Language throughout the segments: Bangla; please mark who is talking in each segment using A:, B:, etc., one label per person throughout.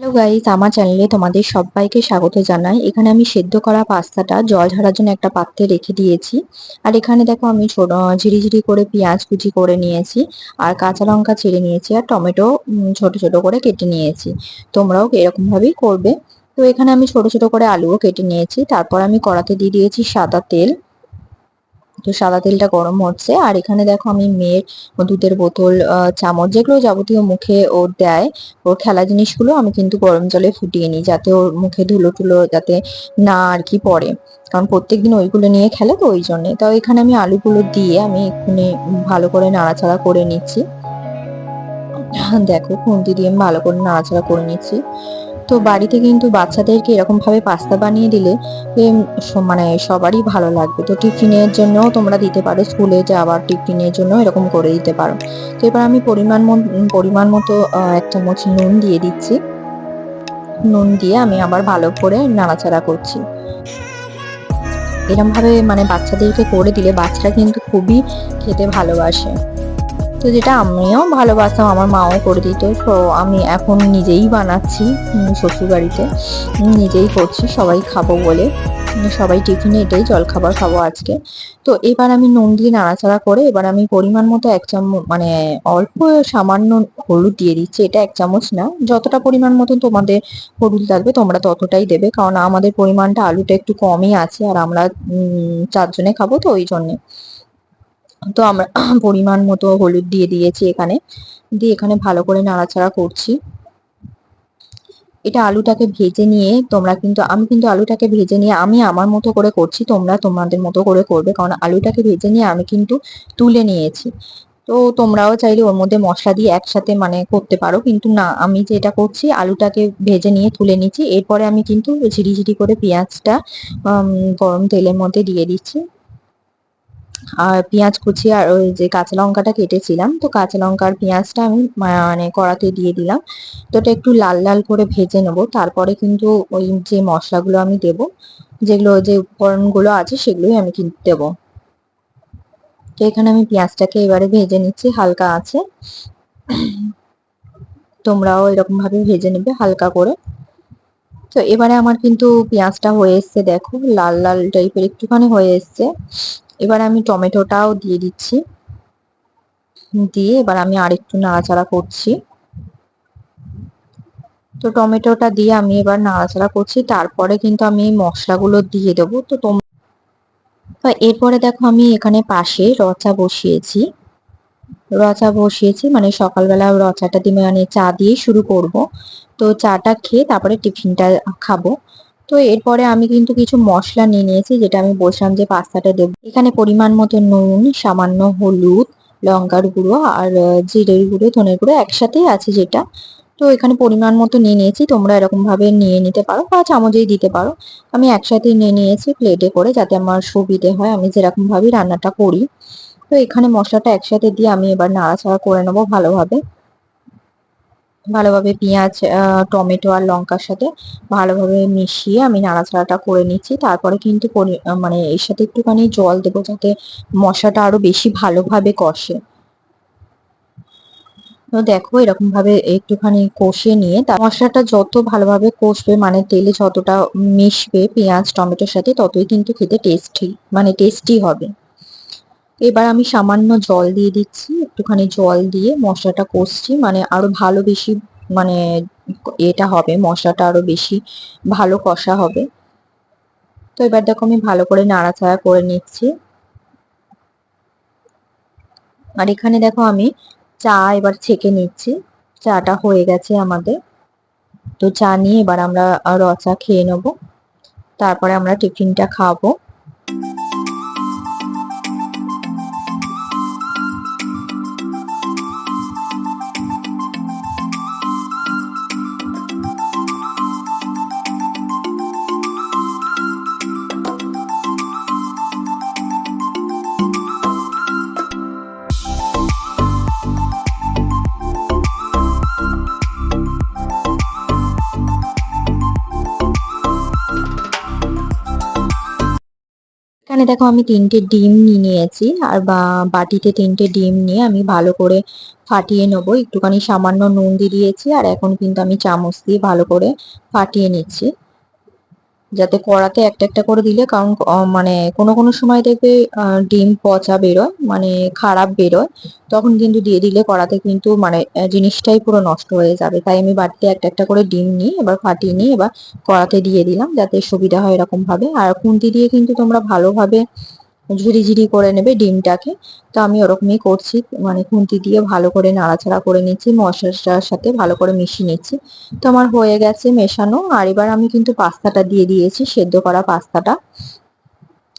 A: হ্যালো গাইস আমার চ্যানেলে তোমাদের সবাইকে স্বাগত জানাই। এখানে আমি সেদ্ধ করা পাস্তাটা জল ঝরার জন্য একটা পাত্রে রেখে দিয়েছি। আর এখানে দেখো আমি ছোট, ঝিরিঝিরি করে পেঁয়াজ কুচি করে নিয়েছি আর কাঁচা লঙ্কা ছেড়ে নিয়েছি আর টমেটো ছোট ছোট করে কেটে নিয়েছি। তোমরাও এরকমভাবেই করবে। তো এখানে আমি ছোট ছোট করে আলুও কেটে নিয়েছি। তারপর আমি কড়াতে দিয়ে দিয়েছি সাদা তেল। তো সাদা তেলটা গরম হচ্ছে। আর এখানে দেখো আমি মেয়ের দুধের বোতল চামচ যেগুলো যাবতীয় মুখে ও দেয়, ওর খেলা জিনিসগুলো আমি কিন্তু গরম জলে ফুটিয়ে নিই যাতে ওর মুখে ধুলো টুলো যাতে না আর কি পড়ে। কারণ প্রত্যেকদিন ওইগুলো নিয়ে খেলে তো ওই জন্যে। তো এখানে আমি আলুগুলো দিয়ে আমি এক্ষুনি ভালো করে নাড়াচাড়া করে নিচ্ছি। দেখো খুন্তি দিয়ে আমি ভালো করে নাড়াচাড়া করে নিচ্ছি। তো বাড়িতে কিন্তু বাচ্চাদেরকে এরকম ভাবে পাস্তা বানিয়ে দিলে মানে সবারই ভালো লাগবে। তো টিফিনের জন্য তোমরা দিতে পারো, স্কুলে যাওয়ার টিফিনের জন্য এরকম করে দিতে পারো। তো এবার আমি পরিমাণ পরিমাণ মতো এক চামচ নুন দিয়ে দিচ্ছি। নুন দিয়ে আমি আবার ভালো করে নাড়াচাড়া করছি। এরকম ভাবে মানে বাচ্চাদেরকে করে দিলে বাচ্চারা কিন্তু খুবই খেতে ভালোবাসে। তো যেটা আমিও ভালোবাসতাম, আমার মাও করে দিত। তো আমি এখন নিজেই বানাচ্ছি শ্বশুর বাড়িতে নিজেই করছি, সবাই খাব বলে। সবাই টিফিনে এটাই জলখাবার খাব আজকে। তো এবার আমি নুন দিয়ে নাড়াচাড়া করে, এবার আমি পরিমাণ মতো এক চামচ মানে অল্প সামান্য হলুদ দিয়ে দিচ্ছি, এটা এক চামচ না। যতটা পরিমাণ মতো তোমাদের হলুদ লাগবে, তোমরা ততটাই দেবে, কারণ আমাদের পরিমাণটা আলুটা একটু কমই আছে, আর আমরা চারজনে খাব তো ওই জন্যে। তো আমরা পরিমাণ মতো হলুদ দিয়ে দিয়েছি এখানে। দিয়ে এখানে ভালো করে নাড়াচাড়া করছি। এটা আলুটাকে ভেজে নিয়ে তোমরা কিন্তু, আমি কিন্তু আলুটাকে ভেজে নিয়ে, আমি আমার মতো করে করছি, তোমরা তোমাদের মতো করে করবে। কারণ আলুটাকে ভেজে নিয়ে আমি কিন্তু তুলে নিয়েছি। তো তোমরাও চাইলে ওর মধ্যে মশলা দিয়ে একসাথে মানে করতে পারো। কিন্তু না, আমি যেটা করছি, আলুটাকে ভেজে নিয়ে তুলে নিচ্ছি। এরপরে আমি কিন্তু ঝিরি ঝিরিঝিরি করে পেঁয়াজটা গরম তেলের মধ্যে দিয়ে দিচ্ছি। আর পেঁয়াজ কুচি আর ওই যে কাঁচা লঙ্কাটা কেটেছিলাম। তো কাঁচা লঙ্কা আর পেঁয়াজটা আমি মানে কড়াতে দিয়ে দিলাম। তো এটা একটু লাল লাল করে ভেজে নেব। তারপরে কিন্তু ওই যে মশলাগুলো আমি দেব, যেগুলো যে উপকরণগুলো আছে সেগুলোই আমি কিন্তু দেবো। তো এখানে আমি পেঁয়াজটাকে এবারে ভেজে নিচ্ছি, হালকা আছে। তোমরাও এরকম ভাবে ভেজে নেবে, হালকা করে। তো এবারে আমার কিন্তু পেঁয়াজটা হয়ে এসছে, দেখো, লাল লাল টাইপের একটুখানি হয়ে এসছে। এবার আমি টমেটোটাও দিয়ে দিচ্ছি। দিয়ে এবার আমি আরেকটু নাড়াচাড়া করছি। তো টমেটোটা দিয়ে আমি এবার নাড়াচাড়া করছি। তারপরে কিন্তু আমি মশলাগুলো দিয়ে দেবো। তো এরপরে দেখো আমি এখানে পাশে রচা বসিয়েছি। রচা বসিয়েছি মানে সকালবেলা রচাটা দিয়ে মানে চা দিয়ে শুরু করব। তো চাটা খেয়ে তারপরে টিফিনটা খাব। তো এরপরে আমি কিন্তু কিছু মশলা নিয়ে নিয়েছি, যেটা আমি বলছিলাম যে পাস্তাটা দেবো। এখানে পরিমাণ মতো নুন, সামান্য হলুদ, লঙ্কার গুঁড়ো আর জিরের গুঁড়ো, ধনের গুঁড়ো একসাথেই আছে যেটা। তো এখানে পরিমাণ মতো নিয়ে নিয়েছি, তোমরা এরকম ভাবে নিয়ে নিতে পারো বা চামচেই দিতে পারো। আমি একসাথেই নিয়ে নিয়েছি প্লেটে করে যাতে আমার সুবিধে হয়, আমি যেরকম ভাবে রান্নাটা করি। তো এখানে মশলাটা একসাথে দিয়ে আমি এবার নাড়াচাড়া করে নেব ভালোভাবে। ভালোভাবে পেঁয়াজ টমেটো আর লঙ্কার সাথে ভালোভাবে মিশিয়ে আমি নাড়াচাড়াটা করে নিচ্ছি। তারপরে কিন্তু মানে এর সাথে একটুখানি জল দেবো যাতে মশলাটা আরও বেশি ভালোভাবে কষে। তো দেখো এরকম ভাবে একটুখানি কষিয়ে নিয়ে তার মশলাটা যত ভালোভাবে কষবে মানে তেলে যতটা মিশবে পেঁয়াজ, টমেটোর সাথে, ততই কিন্তু খেতে টেস্টি মানে টেস্টি হবে। এবার আমি সামান্য জল দিয়ে দিচ্ছি, একটুখানি জল দিয়ে মশলাটা কষছি মানে আরও ভালো বেশি মানে এটা হবে, মশলাটা আরও বেশি ভালো কষা হবে। তো এবার দেখো আমি ভালো করে নাড়াচাড়া করে নিচ্ছি। আর এখানে দেখো আমি চা এবার ছেঁকে নিচ্ছি, চাটা হয়ে গেছে আমাদের। তো চা নিয়ে এবার আমরা রচা খেয়ে নেব, তারপরে আমরা টিফিনটা খাব। এখানে দেখো আমি তিনটে ডিম নিয়ে নিয়েছি। আর বা, বাটিতে তিনটে ডিম নিয়ে আমি ভালো করে ফাটিয়ে নেব। একটুখানি সামান্য নুন দিয়ে দিয়েছি, আর এখন কিন্তু আমি চামচ দিয়ে ভালো করে ফাটিয়ে নিচ্ছি। যাতে কড়াতে একটা একটা করে দিলে কারণ মানে কোনো কোনো সময় দেখবে ডিম পচা বেরোয় মানে খারাপ বেরোয়, তখন কিন্তু দিয়ে দিলে কড়াতে কিন্তু মানে জিনিসটাই পুরো নষ্ট হয়ে যাবে। তাই আমি বাড়িতে একটা একটা করে ডিম নিই এবার ফাটিয়ে নিই এবার কড়াতে দিয়ে দিলাম, যাতে সুবিধা হয় এরকমভাবে। আর খুন্তি দিয়ে কিন্তু তোমরা ভালোভাবে ঝুড়ি করে নেবে ডিমটাকে। তো আমি ওরকমই করছি মানে খুন্তি দিয়ে ভালো করে নাড়াচাড়া করে নিচ্ছি মশলাটার সাথে ভালো করে মিশিয়ে নিচ্ছি। তো আমার হয়ে গেছে মেশানো, আর এবার আমি কিন্তু পাস্তাটা দিয়ে দিয়েছি, সেদ্ধ করা পাস্তাটা,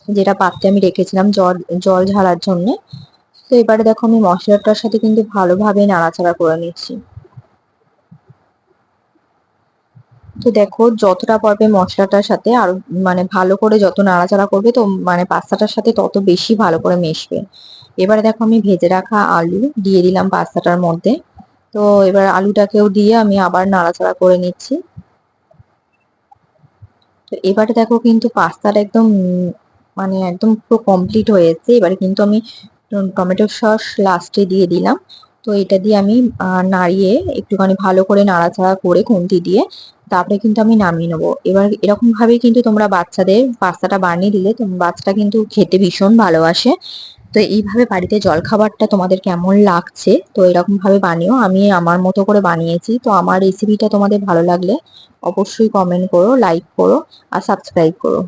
A: যেটা পাত্রে আমি রেখেছিলাম জল জল ঝাড়ার জন্যে। তো এবারে দেখো আমি মশলাটার সাথে কিন্তু ভালোভাবে নাড়াচাড়া করে নিচ্ছি। তো দেখো, যতটা পারবে মশলাটার সাথে আর মানে ভালো করে যত নাড়াচাড়া করবে তো মানে পাস্তাটার সাথে তত বেশি ভালো করে মিশবে। এবারে দেখো আমি ভেজে রাখা আলু দিয়ে দিলাম পাস্তাটার মধ্যে। তো এবার আলুটাকেও দিয়ে আমি আবার নাড়াচাড়া করে নিচ্ছি। তো এবারে দেখো কিন্তু পাস্তাটা একদম মানে একদম পুরো কমপ্লিট হয়েছে। এবারে কিন্তু আমি টমেটো সস লাস্টে দিয়ে দিলাম। তো এটা দিয়ে আমি নাড়িয়ে একটুখানি ভালো করে নাড়াচাড়া করে খুন্তি দিয়ে তারপরে কিন্তু আমি নামিয়ে নেব। এবার এরকম ভাবেই কিন্তু তোমরা বাচ্চাদের পাস্তাটা বানিয়ে দিলে বাচ্চাটা কিন্তু খেতে ভীষণ ভালোবাসে। তো এইভাবে বাড়িতে জলখাবারটা তোমাদের কেমন লাগছে, তো এরকম ভাবে বানিও। আমি আমার মতো করে বানিয়েছি, তো আমার রেসিপিটা তোমাদের ভালো লাগলে অবশ্যই কমেন্ট করো লাইক করো, আর সাবস্ক্রাইব করো।